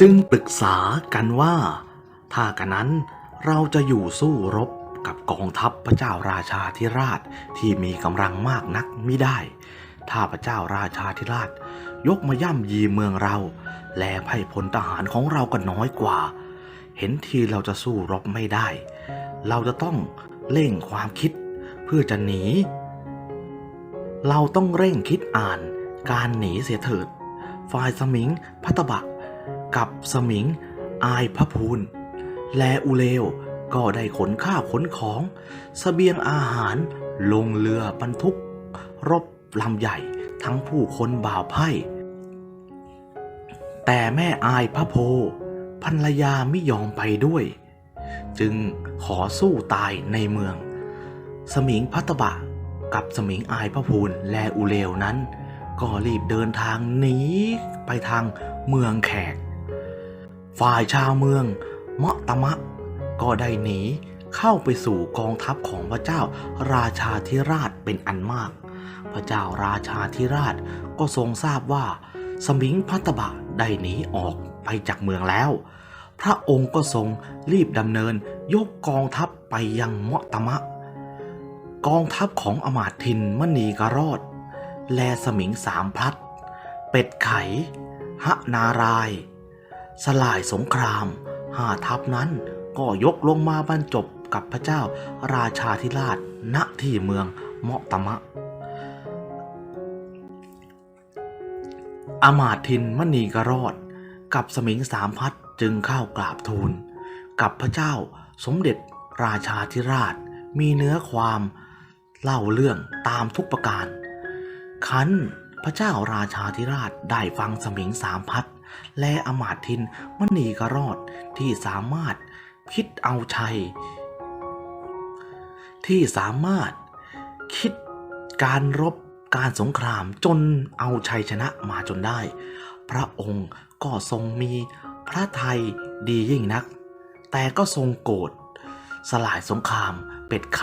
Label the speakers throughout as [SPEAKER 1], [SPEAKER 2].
[SPEAKER 1] จึงปรึกษากันว่า ถ้ากันนั้นเราจะอยู่สู้รบกับกองทัพพระเจ้าราชาธิราชที่มีกำลังมากนักไม่ได้ ถ้าพระเจ้าราชาธิราช ยกมาย่ำยีเมืองเรา แลไพ่พลทหารของเราก็น้อยกว่า เห็นทีเราจะสู้รบไม่ได้ เราจะต้องเร่งความคิดเพื่อจะหนี เราต้องเร่งคิดอ่านการหนีเสียเถิด ฝ่ายสมิงพัตบะ กับสมิงอายพระพูน แลอุเลวก็ได้ขนข้าวขนของสเสบียงอาหารลงเรือบรรทุก รบลำใหญ่ทั้งผู้คนบ่าวไพ่แต่แม่อายพระโพภรรยาไม่ยอมไปด้วย จึงขอสู้ตายในเมือง สมิงพัตบะกับสมิงอายพระพูนแลอุเลวนั้น ก็รีบเดินทางหนีไปทางเมืองแขก ฝ่ายชาวเมืองเมะตะมะ ก็ได้หนีเข้าไปสู่กองทัพของพระเจ้าราชาธิราชเป็นอันมาก พระเจ้าราชาธิราชก็ทรงทราบว่า สมิงพัตบะได้หนีออกไปจากเมืองแล้ว พระองค์ก็ทรงรีบดำเนินยกกองทัพไปยังเมะตะมะ กองทัพของอมาตทินมณีกรอด แลสมิงสามพลัด เป็ดไขหนาราย สลายสงครามหาทัพนั้นก็ยกลงมาบรรจบกับพระเจ้าราชาธิราชณที่เมืองเมาะตะมะ อมาทินมณีกรอดกับสมิงสามพัดจึงเข้ากราบทูล กับพระเจ้าสมเด็จราชาธิราชมีเนื้อความเล่าเรื่องตามทุกประการ คันพระเจ้าราชาธิราชได้ฟังสมิงสามพัด และอมาตทินมณีกรอดที่สามารถคิดเอาชัย ที่สามารถคิดการรบการสงครามจนเอาชัยชนะมาจนได้ พระองค์ก็ทรงมีพระทัยดียิ่งนัก แต่ก็ทรงโกรธสลายสงคราม เป็ดไข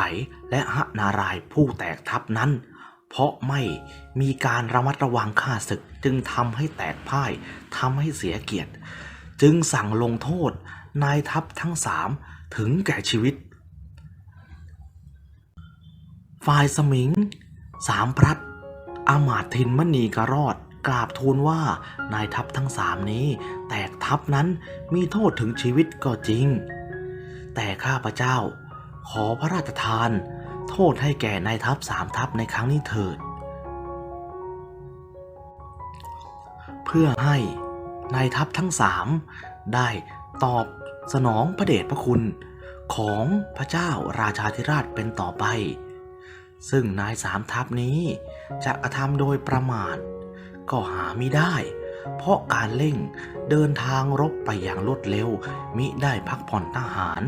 [SPEAKER 1] และหนารายผู้แตกทัพนั้น เพราะไม่มีการระมัดระวังข้าศึก จึงทำให้แตกพ่ายทำให้เสียเกียรติ จึงสั่งลงโทษนายทัพทั้งสามถึงแก่ชีวิต ฝ่ายสมิง สามพรัดอามาตทินมณีกระรอดกราบทูลว่านายทัพทั้งสามนี้ แตกทัพนั้นมีโทษถึงชีวิตก็จริง แต่ข้าพเจ้า ขอพระราชทาน ษให้แก่นายทัพสามทัพในครั้งนี้เถิด เพื่อให้นายทัพทั้งสามได้ตอบสนองพระเดชพระคุณของพระเจ้าราชาธิราชเป็นต่อไป ซึ่งนายสามทัพนี้จะกระทำโดยประมาทก็หาไม่ได้ เพราะการเร่งเดินทางรบไปอย่างรวดเร็ว มิได้พักผ่อนทหาร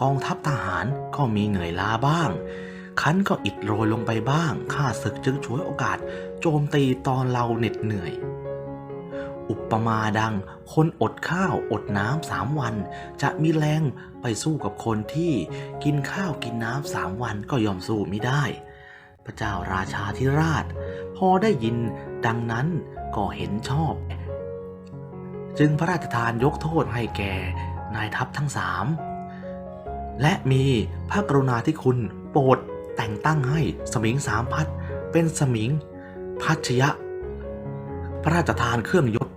[SPEAKER 1] กองทัพทหารก็มีเหนื่อยล้าบ้าง คันก็อิดโรยลงไปบ้าง ข้าศึกจึงฉวยโอกาส โจมตีตอนเราเหน็ดเหนื่อย อุปมาดัง คนอดข้าวอดน้ำสามวัน จะมีแรงไปสู้กับคนที่กินข้าวกินน้ำสามวันก็ยอมสู้ไม่ได้ พระเจ้าราชาธิราช พอได้ยินดังนั้นก็เห็นชอบ จึงพระราชทานยกโทษให้แก่นายทัพทั้งสามและมีพระกรุณาธิคุณโปรด แต่งตั้งให้สมิงสามพัดเป็นสมิงพัชยะ พระราชทานเครื่องยศ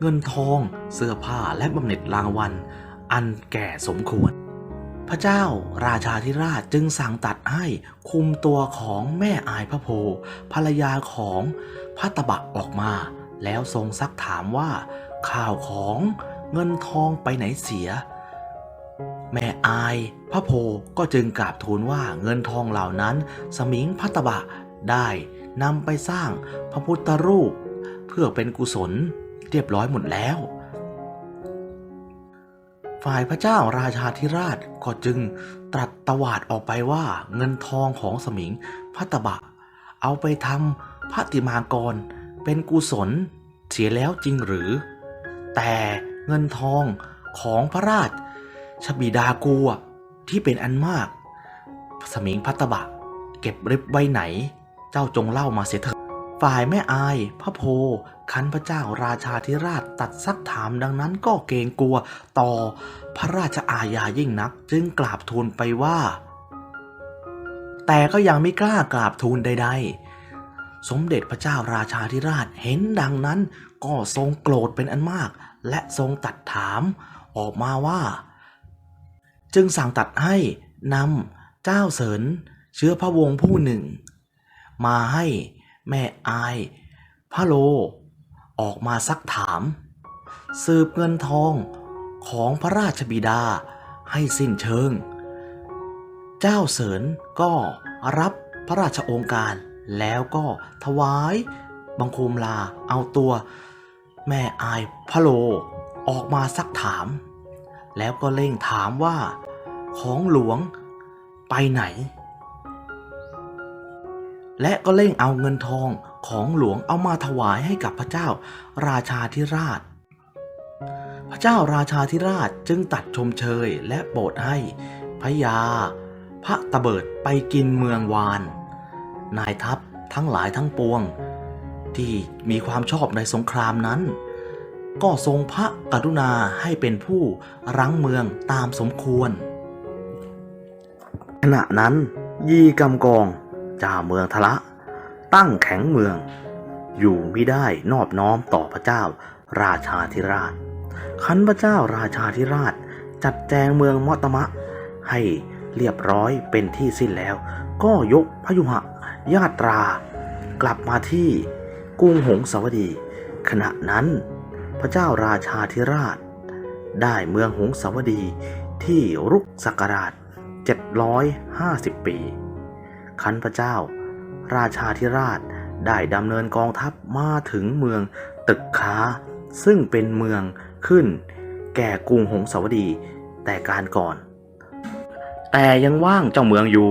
[SPEAKER 1] เงินทอง เสื้อผ้าและบำเหน็จรางวัล อันแก่สมควร พระเจ้าราชาธิราชจึงสั่งตัดให้คุมตัวของแม่อายพระโพภรรยาของพระตบะออกมา แล้วทรงซักถามว่า ข่าวของเงินทองไปไหนเสีย อาย พระโพก็จึงกราบทูลว่าเงินทองเหล่านั้น สมิงพัตบะได้นำไปสร้างพระพุทธรูป เพื่อเป็นกุศลเรียบร้อยหมดแล้ว ฝ่ายพระเจ้าราชาธิราชก็จึงตรัสตวาดออกไปว่าเงินทองของสมิงพัตบะ เอาไปทำพระติมากรเป็นกุศลเสียแล้วจริงหรือ แต่เงินทองของพระราช ชบิดากูอะที่เป็นอันมากสมิงพัตบะ เก็บริบไว้ไหน เจ้าจงเล่ามาเสียเถิดฝ่ายแม่อาย พระโพคันพระเจ้าราชาธิราชตัดซักถามดังนั้นก็เกรงกลัวต่อพระราชอาญายิ่งนัก จึงกราบทูลไปว่า แต่ก็ยังไม่กล้ากราบทูลใด ๆ สมเด็จพระเจ้าราชาธิราชเห็นดังนั้นก็ทรงโกรธเป็นอันมาก และทรงตัดถามออกมาว่า จึงสั่งตัดให้นำเจ้าเสริญเชื้อพระวงศ์ผู้หนึ่ง มาให้แม่อายพระโล ออกมาซักถาม สืบเงินทองของพระราชบิดาให้สิ้นเชิง เจ้าเสริญก็รับพระราชโองการแล้วก็ถวายบังคมลาเอาตัว แม่อายพระโลออกมาซักถาม แล้วก็เร่งถามว่า ของหลวงไปไหน และก็เร่งเอาเงินทองของหลวงเอามาถวายให้กับพระเจ้าราชาธิราช พระเจ้าราชาธิราชจึงตัดชมเชยและโปรดให้พระยา พระตะเบิดไปกินเมืองวาน นายทัพทั้งหลายทั้งปวง ที่มีความชอบในสงครามนั้น ก็ทรงพระกรุณาให้เป็นผู้รั้งเมืองตามสมควร ขณะนั้น ยีกำกองจ่าเมืองทะละ ตั้งแข็งเมือง อยู่ไม่ได้นอบน้อมต่อพระเจ้าราชาธิราช ขันพระเจ้าราชาธิราชจัดแจงเมืองมอตมะ ให้เรียบร้อยเป็นที่สิ้นแล้ว ก็ยกพยุหะญาตรา กลับมาที่กรุงหงสาวดี ขณะนั้น พระเจ้าราชาธิราช ได้เมืองหงสาวดีที่รุกศักราช 750 ปีขันพระเจ้า ราชาธิราชได้ดำเนินกองทัพมาถึงเมืองตึกค้า ซึ่งเป็นเมืองขึ้น แก่กรุงหงสาวดีแต่การก่อน แต่ยังว่างเจ้าเมืองอยู่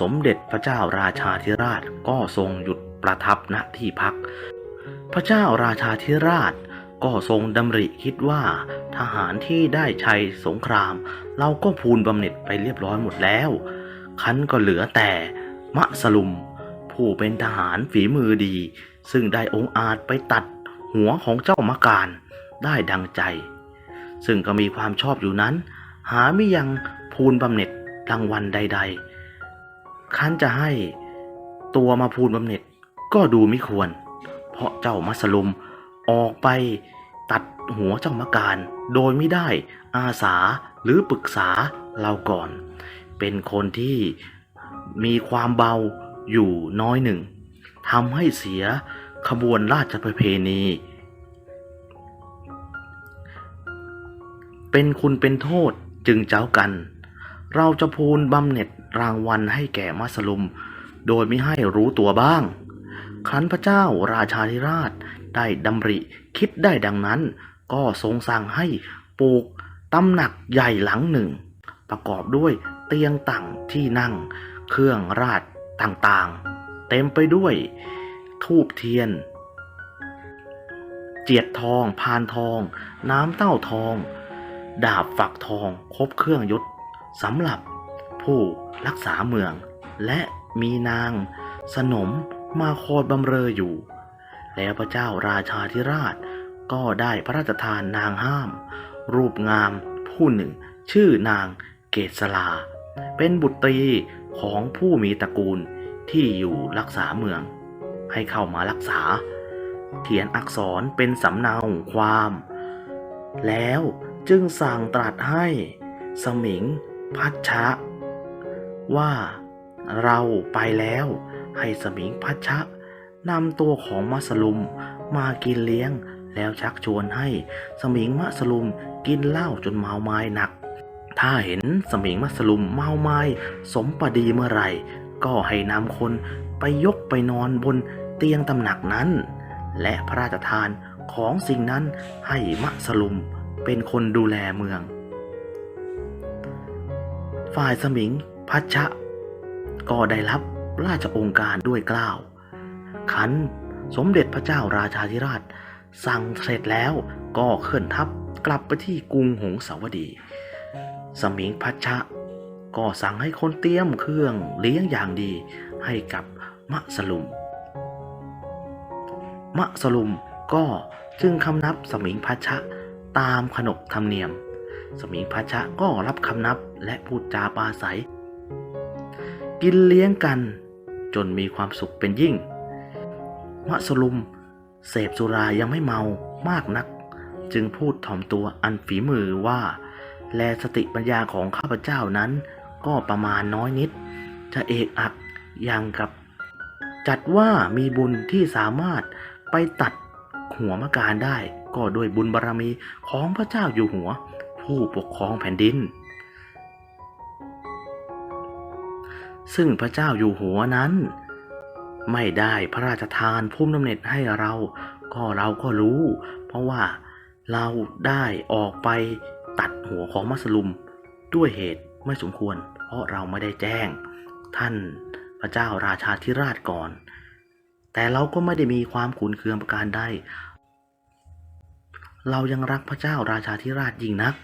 [SPEAKER 1] สมเด็จพระเจ้าราชาธิราชก็ทรงหยุดประทับณที่พัก พระเจ้าราชาธิราช ก็ทรงดำริคิดว่า ทหารที่ได้ชัยสงคราม เราก็พูนบำเหน็จไปเรียบร้อยหมดแล้ว คันก็เหลือแต่ มะสลุม ผู้เป็นทหารฝีมือดี ซึ่งได้องค์อาจไปตัดหัวของเจ้ามะการได้ดังใจ ซึ่งก็มีความชอบอยู่นั้น หาไม่ยังพูนบำเหน็จรางวัลใด ๆ คันจะให้ตัวมาพูนบำเหน็จก็ดูไม่ควร เพราะเจ้ามัสลุม ออกไปตัดหัวเจ้ามะการ โดยไม่ได้อาสาหรือปรึกษาเราก่อน เป็นคนที่มีความเบาอยู่น้อยหนึ่งทำให้เสียขบวนราชประเพณี เป็นคุณเป็นโทษจึงเจ้ากัน เราจะพูนบำเหน็จรางวัลให้แก่มัสลุม โดยไม่ให้รู้ตัวบ้าง ครั้นพระเจ้าราชาธิราช ได้ดำริคิดได้ดังนั้น ก็ทรงสั่งให้ปลูกตำหนักใหญ่หลังหนึ่ง ประกอบด้วยเตียงต่างที่นั่ง เครื่องราชต่างๆ เต็มไปด้วยทูบเทียน เจียดทอง พานทอง น้ำเต้าทอง ดาบฝักทองครบเครื่องยศสำหรับผู้รักษาเมือง และมีนาง สนมมาคอยบำเรออยู่ แล้วพระเจ้าราชาธิราช ก็ได้พระราชทานนางห้าม รูปงามผู้หนึ่ง ชื่อนางเกษลา เป็นบุตรีของผู้มีตระกูลที่อยู่รักษาเมือง ให้เข้ามารักษา เขียนอักษรเป็นสำเนาความ แล้วจึงสั่งตรัสให้สมิงพัชชะ ว่าเราไปแล้วให้สมิงพัชชะ นำตัวของมัสลุมมากินเลี้ยงแล้วชักชวนให้สมิงมัสลุมกินเหล้าจนเมาไม้หนัก ถ้าเห็นสมิงมัสลุมเมาไม้สมปดีเมื่อไหร่ ก็ให้นำคนไปยกไปนอนบนเตียงตำหนักนั้น และพระราชทานของสิ่งนั้นให้มัสลุมเป็นคนดูแลเมือง ฝ่ายสมิงพัชชะ ก็ได้รับราชองค์การด้วยกล้าว ขัน สมเด็จพระเจ้าราชาธิราช สั่งเสร็จแล้วก็เคลื่อนทัพกลับไปที่กรุงหงสาวดี สมิงพัชชะ ก็สั่งให้คนเตรียมเครื่องเลี้ยงอย่างดีให้กับมะสลุม มะสลุมก็จึงคำนับสมิงพัชชะตามขนบธรรมเนียม สมิงพัชชะก็รับคำนับและพูดจาปาศัย กินเลี้ยงกันจนมีความสุขเป็นยิ่ง มะสลุม เสพสุรายังไม่เมามากนัก จึงพูดถ่อมตัวอันฝีมือว่า แลสติปัญญาของข้าพเจ้านั้น ก็ประมาณน้อยนิด จะเอกอักอย่างกับ จัดว่ามีบุญที่สามารถไปตัดหัวมะการได้ ก็ด้วยบุญบารรมีของพระเจ้าอยู่หัว ผู้ปกครองแผ่นดินซึ่งพระเจ้าอยู่หัวนั้น ไม่ได้พระราชทานภูมิลำเน็จให้เรา ก็เราก็รู้ เพราะว่าเราได้ออกไปตัดหัวของมัสลุม ด้วยเหตุไม่สมควร เพราะเราไม่ได้แจ้ง ท่านพระเจ้าราชาธิราชก่อน แต่เราก็ไม่ได้มีความขุนเคืองประการใดเรายังรักพระเจ้าราชาธิราชยิ่งนัก